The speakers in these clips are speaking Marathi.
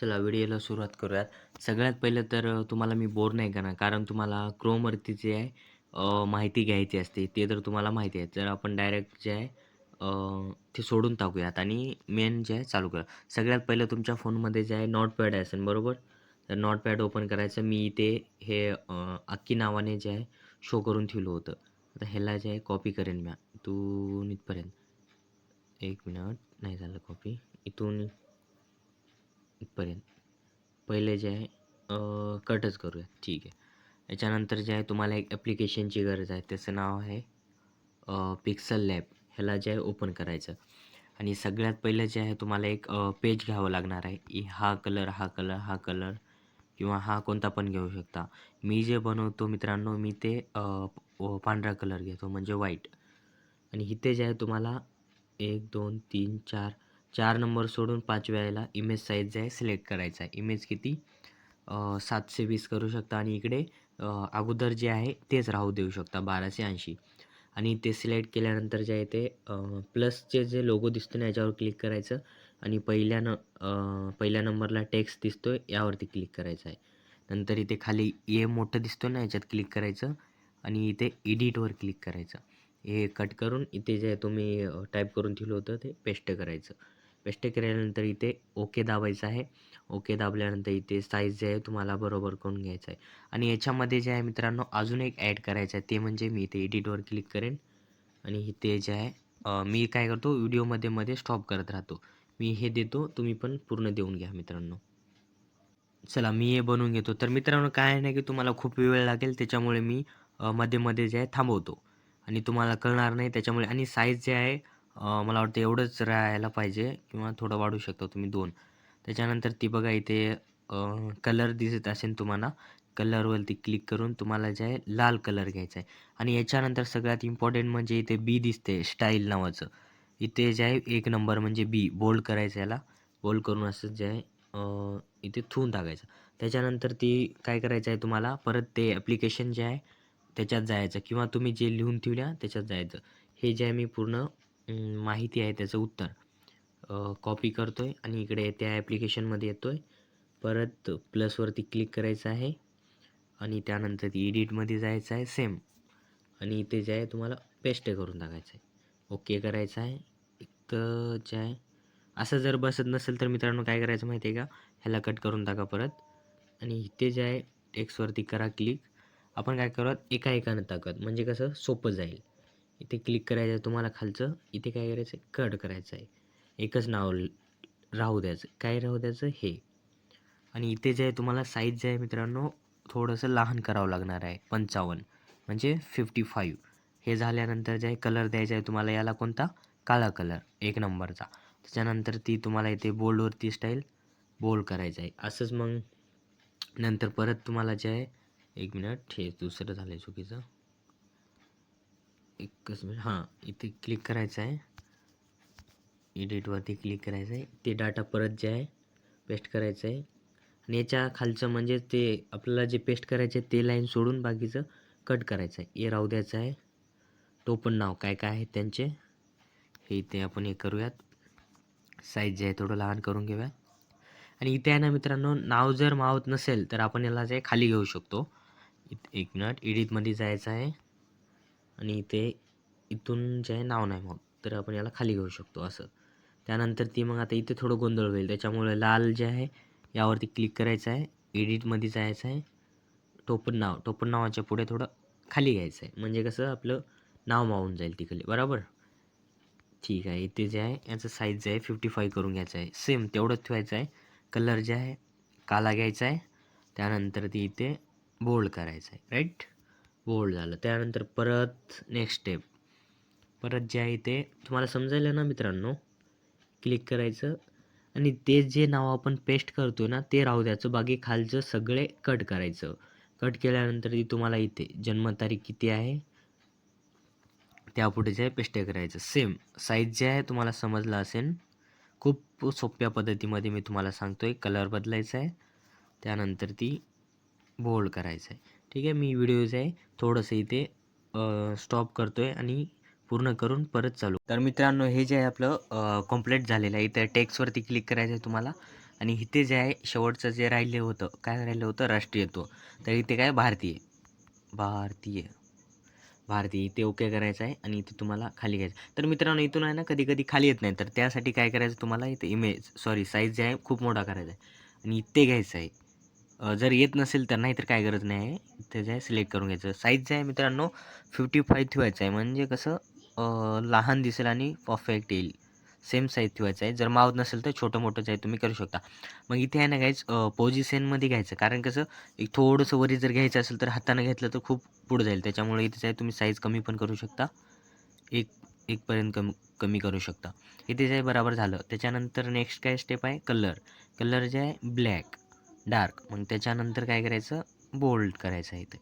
चला व्हिडिओला सुरुवात करूयात. सगळ्यात पहिलं तर तुम्हाला मी बोर नाही करणार कारण तुम्हाला क्रोमवरती जे आहे माहिती घ्यायची असते ते तर तुम्हाला माहिती आहे. तर आपण डायरेक्ट जे आहे ते सोडून टाकूयात आणि मेन जे आहे चालू करा सगळ्यात पहिलं तुमच्या फोनमध्ये जे आहे नॉटपॅड आहे असेल बरोबर? तर नॉटपॅड ओपन करायचं. मी इथे हे अक्की नावाने जे आहे शो करून ठेवलं होतं. आता ह्याला जे आहे कॉपी करेन मी. इथून इथपर्यंत. एक मिनिट नाही झालं कॉपी इथून इथपर्यंत. पहिले जे आहे कटच करूया. ठीक आहे. याच्यानंतर जे आहे तुम्हाला एक ॲप्लिकेशनची गरज आहे. त्याचं नाव आहे पिक्सल लॅब ह्याला जे आहे ओपन करायचं. आणि सगळ्यात पहिलं जे आहे तुम्हाला एक पेज घ्यावं लागणार आहे. की हा कलर हा कलर हा कलर किंवा हा कोणता पण घेऊ शकता. मी जे बनवतो मित्रांनो मी ते पांढरा कलर घेतो. म्हणजे व्हाईट आणि इथे जे आहे तुम्हाला एक दोन तीन चार चार नंबर सोडून पाच याला इमेज साईज जे आहे सिलेक्ट करायचा आहे. इमेज किती? सातशे वीस करू शकता आणि इकडे अगोदर जे आहे तेच राहू देऊ शकता बाराशे ऐंशी. आणि ते सिलेक्ट केल्यानंतर जे आहे ते प्लसचे जे लोगो दिसतो ना याच्यावर क्लिक करायचं आणि पहिल्या न पहिल्या नंबरला टेक्स्ट आहे यावरती क्लिक करायचं आहे. नंतर इथे खाली ए मोठं दिसतो ना याच्यात क्लिक करायचं आणि इथे एडिटवर क्लिक करायचं. हे कट करून इथे जे तुम्ही टाईप करून ठेवलं होतं ते पेस्ट करायचं. पेस्ट केल्यानंतर इथे ओके दाबायचं आहे. ओके दाबल्यानंतर इथे साईज जे आहे तुम्हाला बरोबर करून घ्यायचं आहे. आणि याच्यामध्ये जे आहे मित्रांनो अजून एक ॲड करायचं आहे. ते म्हणजे मी इथे एडिटवर क्लिक करेन. आणि इथे जे आहे मी काय करतो व्हिडिओमध्ये मध्ये स्टॉप करत राहतो. मी हे देतो तुम्ही पण पूर्ण देऊन घ्या मित्रांनो. चला मी हे बनवून घेतो. तर मित्रांनो काय आहे ना की तुम्हाला खूप वेळ लागेल त्याच्यामुळे मी मध्ये मध्ये जे आहे थांबवतो. आणि तुम्हाला कळणार नाही त्याच्यामुळे. आणि साईज जे आहे मला वाटतं एवढंच राहायला पाहिजे किंवा थोडं वाढू शकता तुम्ही दोन. त्याच्यानंतर ती बघा इथे कलर दिसत असेल तुम्हाला कलरवरती क्लिक करून तुम्हाला जे आहे लाल कलर घ्यायचा आहे. आणि याच्यानंतर सगळ्यात इम्पॉर्टंट म्हणजे इथे बी दिसते स्टाईल नावाचं. इथे जे आहे एक नंबर म्हणजे बी बोल्ड करायचं याला. बोल्ड करून असं जे आहे इथे थून टाकायचं. त्याच्यानंतर ती काय करायचं आहे तुम्हाला परत ते ॲप्लिकेशन जे आहे त्याच्यात जायचं. किंवा तुम्ही जे लिहून ठेवल्या त्याच्यात जायचं. हे जे आहे मी पूर्ण माहिती आहे त्याचं उत्तर. कॉपी करतो आहे आणि इकडे त्या ॲप्लिकेशनमध्ये येतो आहे परत प्लसवरती क्लिक करायचं आहे. आणि त्यानंतर ती एडिटमध्ये जायचं आहे सेम आणि इथे जे आहे तुम्हाला पेस्ट करून टाकायचं आहे. ओके करायचं आहे. एक जे आहे असं जर बसत नसेल तर मित्रांनो काय करायचं माहिती आहे का? ह्याला कट करून टाका परत. आणि इथे जे आहे टेक्स्टवरती करा क्लिक आपण काय करत एका एकानं टाकत. म्हणजे कसं? सोपं जाईल. इथे क्लिक करायचं आहे तुम्हाला खालचं. इथे काय करायचं आहे कट करायचं आहे एकच नाव राहू द्यायचं. काय राहू द्यायचं? हे. आणि इथे जे आहे तुम्हाला साईज जे आहे मित्रांनो थोडंसं लहान करावं लागणार आहे. पंचावन्न. म्हणजे फिफ्टी फाईव्ह हे झाल्यानंतर जे आहे कलर द्यायचा आहे तुम्हाला याला कोणता? काळा कलर एक नंबरचा. त्याच्यानंतर ती तुम्हाला इथे बोल्डवरती स्टाईल बोल्ड करायचं आहे असंच मग नंतर परत तुम्हाला जे आहे एक मिनिट हे दुसरं झालं आहे चुकीचं. एकच मिनिट हां इथे क्लिक करायचं आहे. E एडिटवरती क्लिक करायचं आहे. ते डाटा परत जे आहे पेस्ट करायचं आहे. आणि याच्या खालचं म्हणजे ते आपल्याला जे पेस्ट करायचं आहे ते लाईन सोडून बाकीचं कट करायचं आहे. हे राहू द्यायचं आहे. टोपण नाव काय काय आहे त्यांचे हे इथे आपण हे करूयात. साईज जे आहे थोडं लहान करून घेऊया आणि इथे आहे ना मित्रांनो नाव जर मावत नसेल तर आपण याला जे खाली घेऊ शकतो. इत- एक मिनिट एडिटमध्ये जायचं आहे. आणि इथे इथून जे आहे नाव नाही मग तर आपण याला खाली घेऊ शकतो असं. त्यानंतर ती मग आता इथे थोडं गोंधळ होईल. त्याच्यामुळे लाल जे आहे यावरती क्लिक करायचं आहे. एडिटमध्ये जायचं आहे. टोपण नाव टोपण नावाच्या पुढे थोडं खाली घ्यायचं आहे. म्हणजे कसं आपलं नाव मावून जाईल तिकडे. बरोबर? ठीक आहे. इथे जे आहे याचं साईज जे आहे फिफ्टी फाईव्ह करून घ्यायचं आहे. सेम तेवढंच ठेवायचं आहे. कलर जे आहे काला घ्यायचा आहे. त्यानंतर ती इथे बोल्ड करायचं आहे. राईट बोल्ड झालं. त्यानंतर परत नेक्स्ट स्टेप परत जे आहे ते तुम्हाला समजायला ना मित्रांनो? क्लिक करायचं. आणि ते जे नाव आपण पेस्ट करतो ना ते राहू द्यायचं. बाकी खालचं सगळे कट करायचं. कट केल्यानंतर ती तुम्हाला इथे जन्मतारीख किती आहे? त्यापुढे जे आहे पेस्ट करायचं. सेम साईज जे आहे तुम्हाला समजलं असेल. खूप सोप्या पद्धतीमध्ये मी तुम्हाला सांगतो आहे कलर बदलायचा आहे. त्यानंतर ती बोल्ड करायचं आहे. ठीक आहे मी व्हिडिओ जे आहे थोडंसं इथे स्टॉप करतो आहे आणि पूर्ण करून परत चालू. तर मित्रांनो हे जे आहे आपलं कंप्लीट झालेलं आहे. इथे टेक्स्टवरती क्लिक करायचं आहे तुम्हाला. आणि इथे जे आहे शेवटचं जे राहिलं होतं काय राहिलं होतं? राष्ट्रीयत्व तर इथे काय? भारतीय. भारतीय. भारतीय. इथे ओके करायचं आहे आणि इथे तुम्हाला खाली घ्यायचं तर मित्रांनो इथून आहे ना कधी कधी खाली येत नाही. तर त्यासाठी काय करायचं तुम्हाला? इथे इमेज सॉरी साईज जे आहे खूप मोठा करायचा आहे. आणि इथे घ्यायचं आहे. जर येत नसेल तर नाही तर काय गरज नाही आहे. ते जे आहे सिलेक्ट करून घ्यायचं. साईज जे आहे मित्रांनो फिफ्टी फाय ठेवायचं आहे. म्हणजे कसं लहान दिसेल आणि परफेक्ट येईल. सेम साईज ठेवायचं आहे. जर मावत नसेल तर छोटं मोठंच आहे. तुम्ही करू शकता. मग इथे आहे ना गाईज पोझिशनमध्ये घ्यायचं. कारण कसं एक थोडंसं वरी जर घ्यायचं असेल तर हातानं घेतलं तर खूप पुढं जाईल. त्याच्यामुळे इथे आहे तुम्ही साईज कमी पण करू शकता. एक एकपर्यंत कमी कमी करू शकता. इथे जे आहे बरोबर झालं. त्याच्यानंतर नेक्स्ट काय स्टेप आहे? कलर कलर जे आहे ब्लॅक डार्क. मग त्याच्यानंतर काय करायचं? बोल्ड करायचं आहे इथे.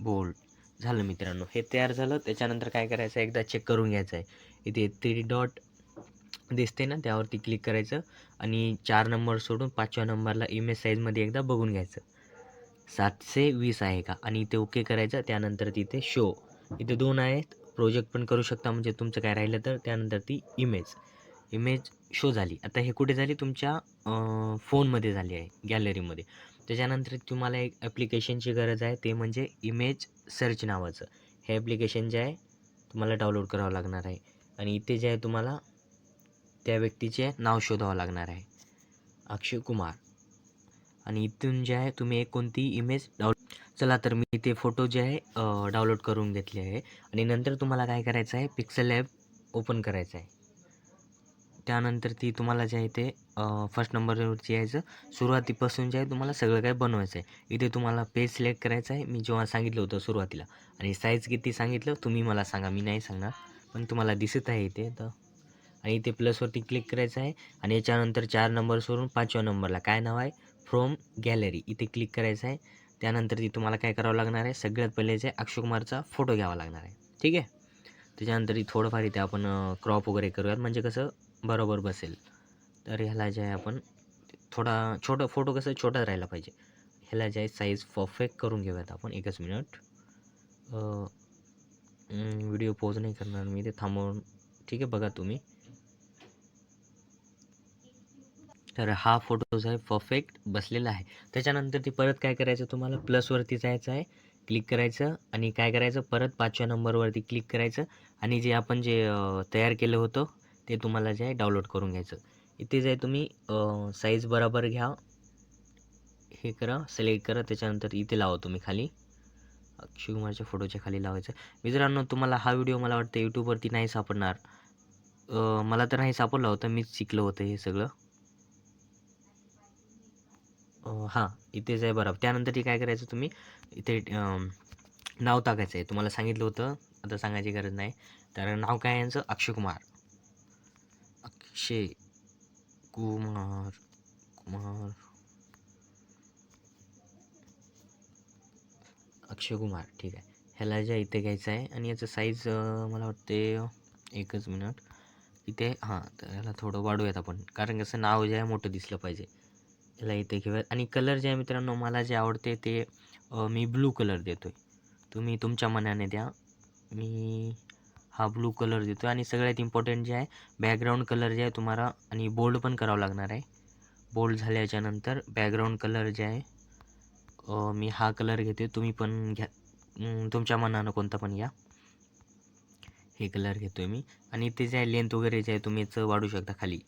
बोल्ड. झालं मित्रांनो हे तयार झालं. त्याच्यानंतर काय करायचं? एकदा चेक करून घ्यायचं आहे. इथे थ्री डॉट दिसते ना त्यावरती क्लिक करायचं आणि चार नंबर सोडून पाचव्या नंबरला इमेज साईजमध्ये एकदा बघून घ्यायचं. सातशे वीस आहे का? आणि इथे ओके करायचं. त्यानंतर तिथे शो इथे दोन आहेत. प्रोजेक्ट पण करू शकता. म्हणजे तुमचं काय राहिलं तर त्यानंतर ती इमेज इमेज शो झाली. आता हे कुठे झाली? तुमच्या फोनमध्ये झाली आहे गॅलरीमध्ये. त्याच्यानंतर तुम्हाला एक ॲप्लिकेशनची गरज आहे ते म्हणजे इमेज सर्च नावाचं. हे ॲप्लिकेशन जे आहे तुम्हाला डाउनलोड करावं लागणार आहे. आणि इथे जे आहे तुम्हाला त्या व्यक्तीचे नाव शोधावं लागणार आहे. अक्षय कुमार. आणि इथून जे आहे तुम्ही एक कोणती इमेज डाउन चला तर मी इथे फोटो जे आहे डाउनलोड करून घेतले आहे. आणि नंतर तुम्हाला काय करायचं आहे पिक्सल ॲप ओपन करायचं आहे. त्यानंतर ती तुम्हाला जे आहे ते फर्स्ट नंबरवरची यायचं. सुरुवातीपासून जे आहे तुम्हाला सगळं काही बनवायचं आहे. इथे तुम्हाला पेज सिलेक्ट करायचं आहे. मी जेव्हा सांगितलं होतं सुरुवातीला. आणि साईज किती सांगितलं तुम्ही मला सांगा. मी नाही सांगणार. पण तुम्हाला दिसत आहे इथे. तर आणि इथे प्लसवरती क्लिक करायचं आहे. आणि याच्यानंतर चार नंबर्सवरून पाचव्या नंबरला काय नाव आहे? फ्रॉम गॅलरी इथे क्लिक करायचं आहे. त्यानंतर ती तुम्हाला काय करावं लागणार आहे? सगळ्यात पहिले जे अक्षय कुमारचा फोटो घ्यावा लागणार आहे. ठीक आहे? त्याच्यानंतर ती थोडंफार इथे आपण क्रॉप वगैरे करूयात. म्हणजे कसं बरोबर बसेल. तर ह्याला जे आहे आपण थोडा छोटा फोटो कसं छोटा राहिला पाहिजे. ह्याला जे आहे साईज परफेक्ट करून घेऊयात आपण एकच मिनिट व्हिडिओ पोज नाही करणार मी ते थांबवून. ठीक आहे बघा तुम्ही. तर हा फोटो जो आहे परफेक्ट बसलेला आहे. त्याच्यानंतर ती परत काय करायचं तुम्हाला? प्लसवरती जायचं आहे क्लिक करायचं आणि काय करायचं? परत पाचव्या नंबरवरती क्लिक करायचं. आणि जे आपण जे तयार केलं होतं ते तुम्हाला जे आहे डाउनलोड करून घ्यायचं. इथे जे आहे तुम्ही साईज बरोबर घ्या. हे करा सिलेक्ट करा. त्याच्यानंतर इथे लावा तुम्ही खाली. अक्षय कुमारच्या फोटोच्या खाली लावायचं. मित्रांनो तुम्हाला हा व्हिडिओ मला वाटतं यूट्यूबवरती नाही सापडणार. मला तर नाही सापडला होता. मीच शिकलं होतं हे सगळं. हां इथेच आहे बरोबर. त्यानंतर ते काय करायचं तुम्ही? इथे नाव टाकायचं आहे. तुम्हाला सांगितलं होतं. आता सांगायची गरज नाही. तर नाव काय यांचं? अक्षय कुमार. अक्षय कुमार कुमार अक्षय कुमार ठीक आहे. ह्याला ज्या इथे घ्यायचं आहे आणि याचं साईज मला वाटते एकच मिनिट इथे हां तर ह्याला थोडं वाढूयात आपण. कारण कसं नाव जे आहे मोठं दिसलं पाहिजे. ह्याला इथे घेऊयात. आणि कलर जे आहे मित्रांनो मला जे आवडते ते मी ब्लू कलर देतो आहे तुम्ही तुमच्या मनाने द्या. मी हा ब्लू कलर देतो आणि सगळ्यात इम्पॉर्टंट जे आहे बॅकग्राऊंड कलर जे आहे तुम्हाला आणि बोल्ड पण करावं लागणार आहे. बोल्ड झाल्याच्यानंतर बॅकग्राऊंड कलर जे आहे मी हा कलर घेते. तुम्ही पण घ्या. तुमच्या मनानं कोणता पण घ्या. हे कलर घेतो आहे मी. आणि ते जे आहे लेंथ वगैरे जे आहे तुम्ही याचं वाढू शकता खाली.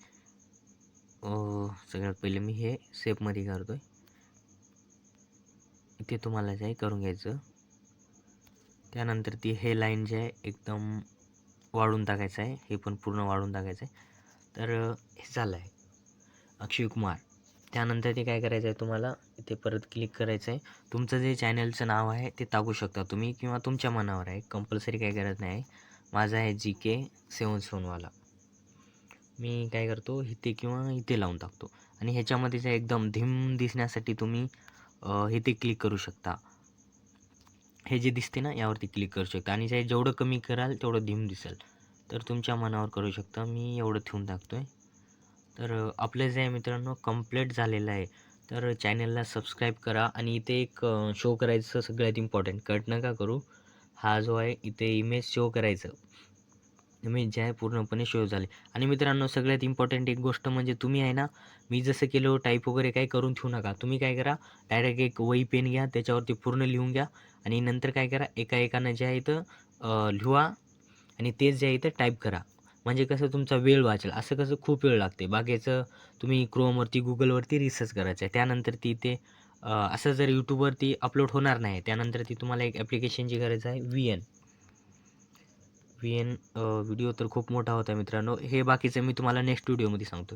सगळ्यात पहिले मी हे सेपमध्ये करतो आहे इथे तुम्हाला जे आहे करून घ्यायचं. त्यानंतर ती हे लाईन जे आहे एकदम वाढून टाकायचं आहे. हे पण पूर्ण वाढून टाकायचं आहे. तर हे झालं आहे. अक्षय कुमार. त्यानंतर ते काय करायचं आहे तुम्हाला? इथे परत क्लिक करायचं आहे. तुमचं जे चॅनलचं नाव आहे ते टाकू शकता तुम्ही किंवा तुमच्या मनावर आहे. कंपल्सरी काय गरज नाही माझं आहे जी के सेवन सोनवाला मी काय करतो? इथे किंवा इथे लावून टाकतो. आणि ह्याच्यामध्ये जे एकदम धीम दिसण्यासाठी तुम्ही इथे क्लिक करू शकता. हे जे दिसते ना यावरती क्लिक करू शकता. आणि जे जेवढं कमी कराल तेवढं धीम दिसेल. तर तुमच्या मनावर करू शकता. मी एवढं ठेवून टाकतो आहे तर आपलं जे आहे मित्रांनो कंप्लीट झालेलं आहे. तर चॅनलला सबस्क्राईब करा. आणि इथे एक शो करायचं सगळ्यात इम्पॉर्टंट कट नका करू. हा जो आहे इथे इमेज शो करायचं. इमेज जे आहे पूर्णपणे शो झाले. आणि मित्रांनो सगळ्यात इम्पॉर्टंट एक गोष्ट म्हणजे तुम्ही आहे ना मी जसं केलं टाईप वगैरे काही करून ठेवू नका. तुम्ही काय करा डायरेक्ट एक वही पेन घ्या. त्याच्यावरती पूर्ण लिहून घ्या. आणि नंतर काय करा एका एकानं जे आहे इथं लिहा आणि तेच जे आहे इथं टाईप करा. म्हणजे कसं तुमचा वेळ वाचेल. असं कसं खूप वेळ लागते. बाकीचं तुम्ही क्रोमवरती गुगलवरती रिसर्च करायचं आहे. त्यानंतर ती ते असं जर यूट्यूबवरती अपलोड होणार नाही त्यानंतर ती तुम्हाला एक ॲप्लिकेशनची गरज आहे V N V N video तर खूप मोठा होता मित्रांनो. हे बाकीचं मी तुम्हाला नेक्स्ट व्हिडिओमध्ये सांगतो.